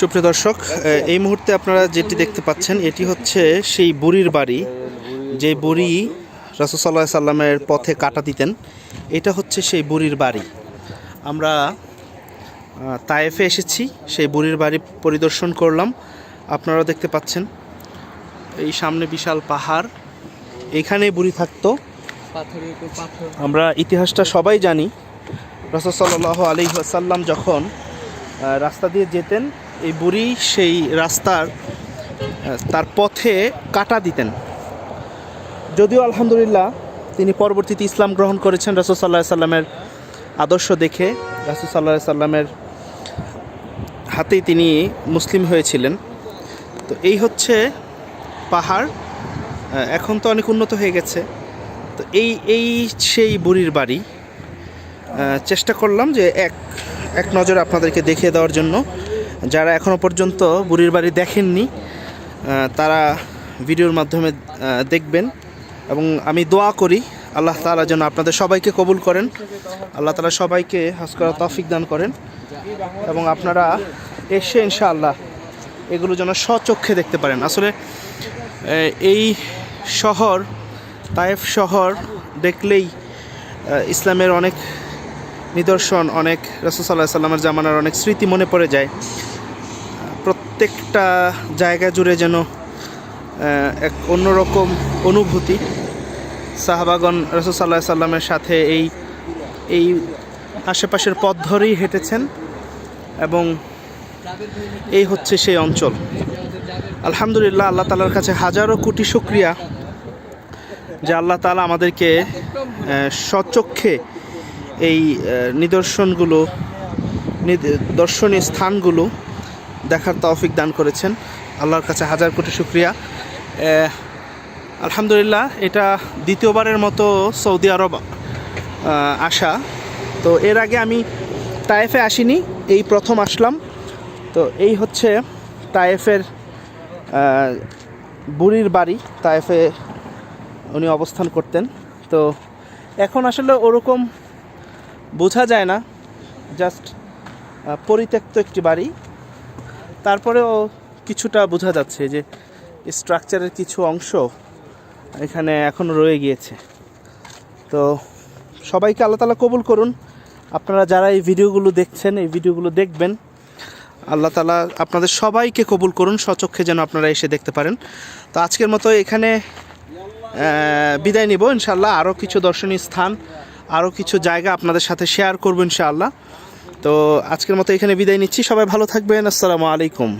সুপ্রিয় দর্শক এই মুহূর্তে আপনারা যেটি দেখতে পাচ্ছেন, এটি হচ্ছে সেই বুড়ির বাড়ি, যে বুড়ি রাসুসাল্লাহ সাল্লামের পথে কাটা দিতেন। এটা হচ্ছে সেই বুড়ির বাড়ি। আমরা তায়েফে এসেছি, সেই বুড়ির বাড়ি পরিদর্শন করলাম। আপনারা দেখতে পাচ্ছেন, এই সামনে বিশাল পাহাড়। এখানেই বুড়ি থাকতো। আমরা ইতিহাসটা সবাই জানি। রসদাল্লাহ আলী সাল্লাম যখন রাস্তা দিয়ে যেতেন এই বুড়ি সেই রাস্তার তার পথে কাটা দিতেন। যদিও আলহামদুলিল্লাহ তিনি পরবর্তীতে ইসলাম গ্রহণ করেছেন রসদ সাল্লাহ সাল্লামের আদর্শ দেখে। রসদ সাল্লাহ সাল্লামের হাতেই তিনি মুসলিম হয়েছিলেন। তো এই হচ্ছে পাহাড় এখন তো অনেক উন্নত হয়ে গেছে। তো এই এই সেই বুড়ির বাড়ি চেষ্টা করলাম যে এক এক নজর আপনাদেরকে দেখিয়ে দেওয়ার জন্য। যারা এখনও পর্যন্ত বুড়ির বাড়ি দেখেননি তারা ভিডিওর মাধ্যমে দেখবেন। এবং আমি দোয়া করি, আল্লাহ তালা যেন আপনাদের সবাইকে কবুল করেন। আল্লাহ তালা সবাইকে হাস করা তৌফিক দান করেন। এবং আপনারা এসে ইনশাআল্লাহ এগুলো যেন স্বচক্ষে দেখতে পারেন। আসলে এই শহর, তায়েফ শহর দেখলেই ইসলামের অনেক নিদর্শন অনেক রসুসাল্লাহ সাল্লামের জামানার অনেক স্মৃতি মনে পড়ে যায়। প্রত্যেকটা জায়গা জুড়ে যেন এক অন্যরকম অনুভূতি। সাহাবাগন রসুসাল্লাহ সাল্লামের সাথে এই এই আশেপাশের পথ ধরেই হেঁটেছেন এবং এই হচ্ছে সেই অঞ্চল। আলহামদুলিল্লাহ আল্লাহ তালার কাছে হাজারো কোটি শুক্রিয়া যে আল্লাহ তালা আমাদেরকে আহ, স্বচক্ষে এই নিদর্শনগুলো দর্শনীয় স্থানগুলো দেখার তৌফিক দান করেছেন। আল্লাহর কাছে হাজার কোটি শুক্রিয়া। আলহামদুলিল্লাহ, এটা দ্বিতীয়বারের মতো সৌদি আরব আসা। তো এর আগে আমি তায়েফে আসিনি, এই প্রথম আসলাম। তো এই হচ্ছে তায়েফের বুড়ির বাড়ি, তায়েফে উনি অবস্থান করতেন। তো এখন আসলে ওরকম বোঝা যায় না জাস্ট পরিত্যক্ত একটি বাড়ি। তারপরেও কিছুটা বোঝা যাচ্ছে যে স্ট্রাকচারের কিছু অংশ এখানে এখনও রয়ে গিয়েছে। তো সবাইকে আল্লাহ তালা কবুল করুন। আপনারা যারা এই ভিডিওগুলো দেখছেন, এই ভিডিওগুলো দেখবেন, আল্লাহ তালা আপনাদের সবাইকে কবুল করুন, সচক্ষে যেন আপনারা এসে দেখতে পারেন। তো আজকের মতো এখানে বিদায় নিব। ইনশাল্লাহ আরও কিছু দর্শনীয় স্থান আরও কিছু জায়গা আপনাদের সাথে শেয়ার করব ইনশাআল্লাহ। তো আজকের মতো এখানে বিদায় নিচ্ছি। সবাই ভালো থাকবেন। আসসালামু আলাইকুম।